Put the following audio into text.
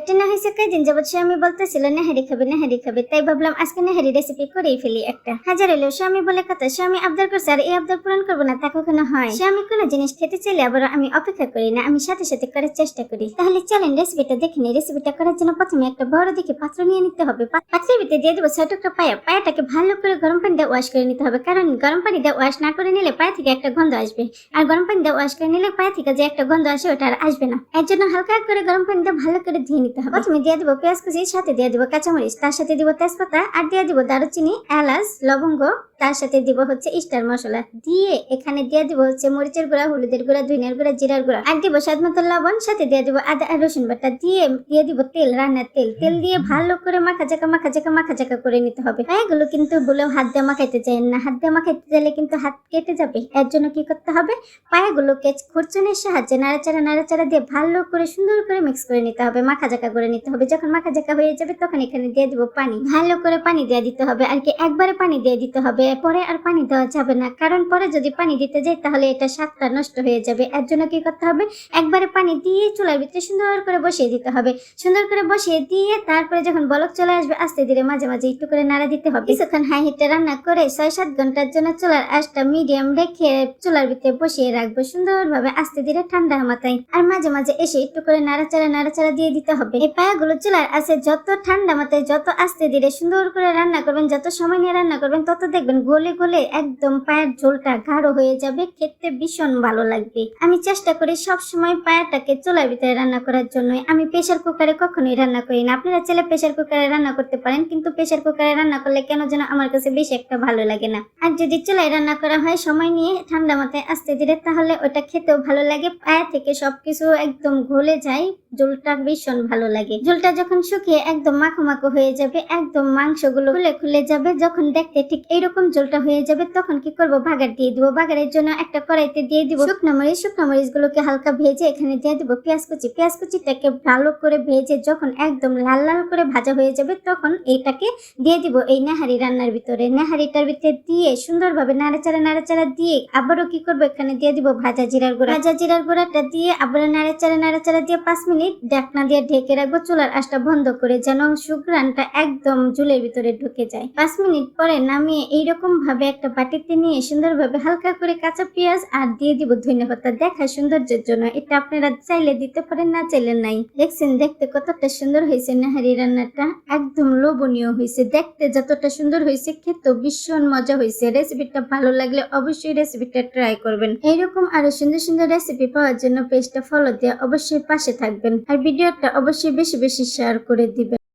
এটা না হয়েছে আমি বলতেছিল খাবে খাবে। তাই ভাবলাম আজকে রেসিপি করেই ফেলি একটা। হাজার এলো বলে কথা আবদার করছে, আর এই আবদার পূরণ করব না, তা কখনো হয়। কোনো জিনিস খেতে চাইলে আবার আমি অপেক্ষা করি না, আমি সাথে সাথে করার চেষ্টা করি। তাহলে চলেন রেসিপিটা দেখে নিই। রেসিপিটা করার জন্য প্রথমে একটা বড় দিকে পাত্র নিয়ে নিতে হবে। পাত্রের ভিতরে দিয়ে দেবো ছয় পায়া। পায়াটাকে ভালো করে গরম পানি দিয়ে ওয়াশ করে নিতে হবে, কারণ গরম পানি দিয়ে ওয়াশ না করে নিলে পায়া থেকে একটা গন্ধ আসবে। আর গরম পানি দিয়ে ওয়াশ করে নিলে পায়া থেকে যে একটা গন্ধ আসে, ওটা আর আসবে না। এর জন্য হালকা করে গরম পানি দিয়ে ভালো করে ধুয়ে নিতে হবে। প্রথমে দিয়ে দেবো পেঁয়াজ কুচি, সাথে দিয়ে দেবো কাঁচামরিচ, তার সাথে দিব তেজপাতা, আর দিয়ে দিব দারুচিনি, এলাচ, লবঙ্গ তার সাথে দিব হচ্ছে স্টার মশলা। দিয়ে এখানে দিয়ে দিব হচ্ছে মরিচের গুঁড়া, হলুদের গুঁড়া, ধনিয়ার গুঁড়া, জিরার গুঁড়া। আর দিব স্বাদ মতো লবণ, সাথে দিয়ে দিব আদা আর রসুন বাটা। দিয়ে দিয়ে দিব তেল, রান্নার তেল। তেল দিয়ে ভালো করে মাখা চাকা মাখা চাকা মাখা চাকা করে নিতে হবে। এগুলো কিন্তু বলেও হাত দিয়ে মাখাইতে চাই না। হাত দিয়ে মাখাইতে চাইলে কিন্তু হাত কেটে যাবে। এর জন্য কি করতে হবে? পায়াগুলোকে খুরচুনের সাহায্যে নাড়াচাড়া নাড়াচাড়া দিয়ে ভালো করে সুন্দর করে মিক্স করে নিতে হবে। মাখা জাকা করে নিতে হবে। যখন মাখা জাকা হয়ে যাবে, তখন এখানে দিয়ে দিব পানি। ভালো করে পানি দিয়ে দিতে হবে। আর কি একবারে পানি দিয়ে দিতে হবে। পরে আর পানি দেওয়া যাবে না। কারণ পরে যদি পানি দিতে যাই, তাহলে এটা স্বাদটা নষ্ট হয়ে যাবে। এর জন্য কি করতে হবে? একবারে পানি দিয়ে চুলার ভিতরে সুন্দর করে বসিয়ে দিতে হবে। সুন্দর করে বসিয়ে দিয়ে তারপরে যখন বলক চলে আসবে, আস্তে ধীরে মাঝে মাঝে একটু করে নাড়া দিতে হবে। কিছুক্ষণ হাই হিটে রান্না করে ছয় সাত ঘণ্টার জন্য চুলার আঁচটা মিডিয়াম রেখে চুলার ভিতরে বসিয়ে রাখব সুন্দরভাবে, আস্তে ধীরে ঠান্ডা মাথায়। আর মাঝে মাঝে এসে একটু করে নাড়াচাড়া নাড়াচাড়া দিয়ে দিতে হবে। এই পায়াগুলো চুলার আছে যত ঠান্ডা মাথায় যত আস্তে ধীরে সুন্দর করে রান্না করবেন, যত সময় নিয়ে রান্না করবেন, তত দেখবেন গলে গলে একদম পায়ের ঝোলটা গাঢ় হয়ে যাবে, খেতে ভীষণ ভালো লাগবে। আমি চেষ্টা করি সব সময় পায়াটাকে চুলার ভিতরে রান্না করার জন্য। আমি প্রেসার কুকারে কখনোই রান্না করি না। আপনারা চাইলে প্রেসার কুকারে রান্না করতে পারেন, কিন্তু প্রেসার কুকারে রান্না করলে কেন যেন আমার কাছে বেশি একটা ভালো লাগে না। আর যদি চুলায় রান্না করা হয় সময় নিয়ে ঠান্ডা মাথায় আস্তে ধীরে, তাহলে ওটা খেতেও ভালো লাগে। পায়া থেকে সবকিছু একদম গলে যায়, ঝোলটা ভীষণ ভালো লাগে। ঝোলটা যখন শুকিয়ে একদম মাখো মাখো হয়ে যাবে, একদম মাংসগুলো খুলে খুলে যাবে, যখন দেখতে ঠিক এইরকম ঝোলটা হয়ে যাবে তখন কি করব? বাগার দিয়ে দিব। বাগারের জন্য একটা কড়াইতে দিয়ে দিব শুকনো মরিচ। শুকনো মরিচ গুলোকে হালকা ভেজে এখানে দিয়ে দিব পেঁয়াজ কুচি। পেঁয়াজ কুচিটাকে ভালো করে ভেজে যখন একদম লাল লাল করে ভাজা হয়ে যাবে তখন এইটাকে দিয়ে দিব এই নেহারি রান্নার ভিতরে। নেহারিটার ভিতরে দিয়ে সুন্দরভাবে নাড়াচাড়া নাড়াচাড়া দিয়ে আবারও কি করব? এখানে দিয়ে দিব ভাজা জিরার গুঁড়া। ভাজা জিরার গুঁড়াটা দিয়ে আবারও নাড়াচাড়া নাড়াচাড়া দিয়ে পাঁচ মিনিট ঢাকনা দিয়ে ঢেকে রাখব। চুলার আঁচটা বন্ধ করে যেন সুগ্রানটা একদম চুলের ভিতরে ঢুকে যায়। পাঁচ মিনিট পরে নামিয়ে এইরকম ভাবে একটা বাটিতে নিয়ে সুন্দরভাবে হালকা করে কাঁচা পেঁয়াজ আর দিয়ে দিব ধনিয়া পাতা। দেখা সৌন্দর্যের জন্য। এটা আপনারা চাইলে দিতে পারেন, না চাইলে নাই। দেখছেন, দেখতে কতটা সুন্দর হয়েছে নাহারি রান্নাটা। একদম লোভনীয় হয়েছে। দেখতে যতটা সুন্দর হয়েছে, খেতেও ভীষণ মজা হয়েছে। রেসিপিটা ভালো লাগলে অবশ্যই রেসিপিটা ট্রাই করবেন। এইরকম আরও সুন্দর সুন্দর রেসিপি পাওয়ার জন্য পেজটা ফলো দিয়ে অবশ্যই পাশে থাকবেন। আর ভিডিওটা অবশ্যই বেশি বেশি শেয়ার করে দিবেন।